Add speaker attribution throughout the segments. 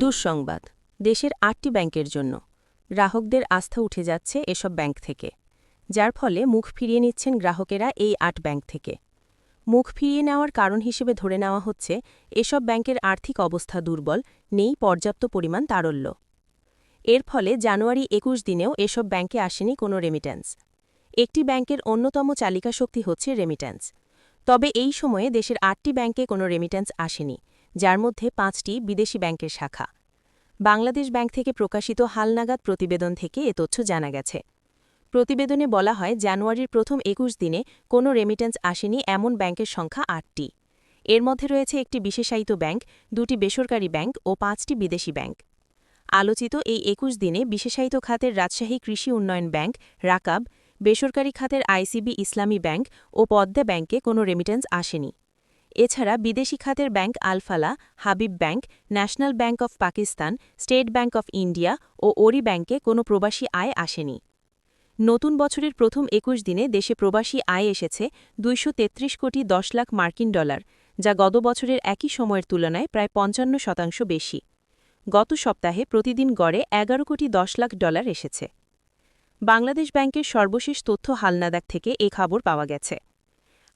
Speaker 1: দুঃসংবাদ, দেশের আটটি ব্যাংকের জন্য। গ্রাহকদের আস্থা উঠে যাচ্ছে এসব ব্যাংক থেকে। যার ফলে মুখ ফিরিয়ে নিচ্ছেন গ্রাহকেরা এই আট ব্যাংক থেকে। মুখ ফিরিয়ে নেওয়ার কারণ হিসেবে ধরে নেওয়া হচ্ছে, এসব ব্যাংকের আর্থিক অবস্থা দুর্বল, নেই পর্যাপ্ত পরিমাণ তারল্য। এর ফলে জানুয়ারি একুশ দিনেও এসব ব্যাংকে আসেনি কোনো রেমিট্যান্স একটি ব্যাংকের অন্যতম চালিকা শক্তি হচ্ছে রেমিট্যান্স তবে এই সময়ে দেশের আটটি ব্যাংকে কোনো রেমিট্যান্স আসেনি। যার মধ্যে পাঁচটি বিদেশি ব্যাংকের শাখা। বাংলাদেশ ব্যাংক থেকে প্রকাশিত হালনাগাদ প্রতিবেদন থেকে এ তথ্য জানা গেছে। প্রতিবেদনে বলা হয়, জানুয়ারির প্রথম একুশ দিনে কোনো রেমিটেন্স আসেনি এমন ব্যাংকের সংখ্যা আটটি। এর মধ্যে রয়েছে একটি বিশেষায়িত ব্যাংক, দুটি বেসরকারি ব্যাংক ও পাঁচটি বিদেশি ব্যাংক। আলোচিত এই একুশ দিনে বিশেষায়িত খাতের রাজশাহী কৃষি উন্নয়ন ব্যাংক, রাকাব, বেসরকারি খাতের আইসিবি ইসলামী ব্যাংক ও পদ্মা ব্যাংকে কোনো রেমিটেন্স আসেনি। এছাড়া বিদেশি খাতের Bank Alfalah, Habib Bank, National Bank of Pakistan, State Bank of India ও ওরি ব্যাংকে কোনো প্রবাসী আয় আসেনি। নতুন বছরের প্রথম একুশ দিনে দেশে প্রবাসী আয় এসেছে দুইশ তেত্রিশ কোটি দশ লাখ মার্কিন ডলার, যা গত বছরের একই সময়ের তুলনায় প্রায় পঞ্চান্ন শতাংশ বেশি। গত সপ্তাহে প্রতিদিন গড়ে এগারো কোটি দশ লাখ ডলার এসেছে। বাংলাদেশ ব্যাংকের সর্বশেষ তথ্য হালনাদাক থেকে এ খবর পাওয়া গেছে।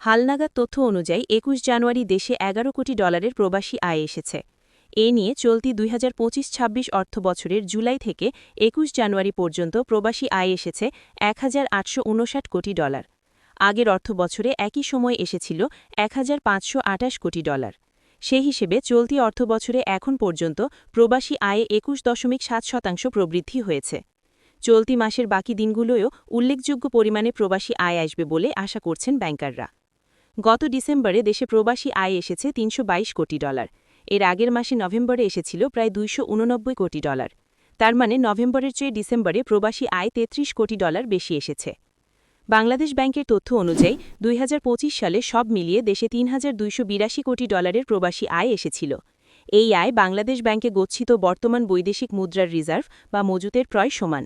Speaker 1: হালনাগাদ তথ্য অনুযায়ী একুশ জানুয়ারি দেশে এগারো কোটি ডলারের প্রবাসী আয় এসেছে। এ নিয়ে চলতি দুই হাজার পঁচিশ ছাব্বিশ অর্থ বছরের জুলাই থেকে একুশ জানুয়ারি পর্যন্ত প্রবাসী আয় এসেছে এক হাজার আটশো উনষাট কোটি ডলার। আগের অর্থ বছরে একই সময় এসেছিল এক হাজার পাঁচশো আটাশ কোটি ডলার। সেই হিসেবে চলতি অর্থবছরে এখন পর্যন্ত প্রবাসী আয়ে একুশ দশমিক সাত শতাংশ প্রবৃদ্ধি হয়েছে। চলতি মাসের বাকি দিনগুলোয়ও উল্লেখযোগ্য পরিমাণে প্রবাসী আয় আসবে বলে আশা করছেন ব্যাংকাররা। গত ডিসেম্বরে দেশে প্রবাসী আয় এসেছে তিনশো বাইশ কোটি ডলার। এর আগের মাসে নভেম্বরে এসেছিল প্রায় দুইশ উননব্বই কোটি ডলার। তার মানে নভেম্বরের চেয়ে ডিসেম্বরে প্রবাসী আয় ৩৩ কোটি ডলার বেশি এসেছে। বাংলাদেশ ব্যাংকের তথ্য অনুযায়ী, দুই হাজার পঁচিশ সালে সব মিলিয়ে দেশে তিন হাজার দুইশ বিরাশি কোটি ডলারের প্রবাসী আয় এসেছিল। এই আয় বাংলাদেশ ব্যাংকে গচ্ছিত বর্তমান বৈদেশিক মুদ্রার রিজার্ভ বা মজুতের প্রায় সমান।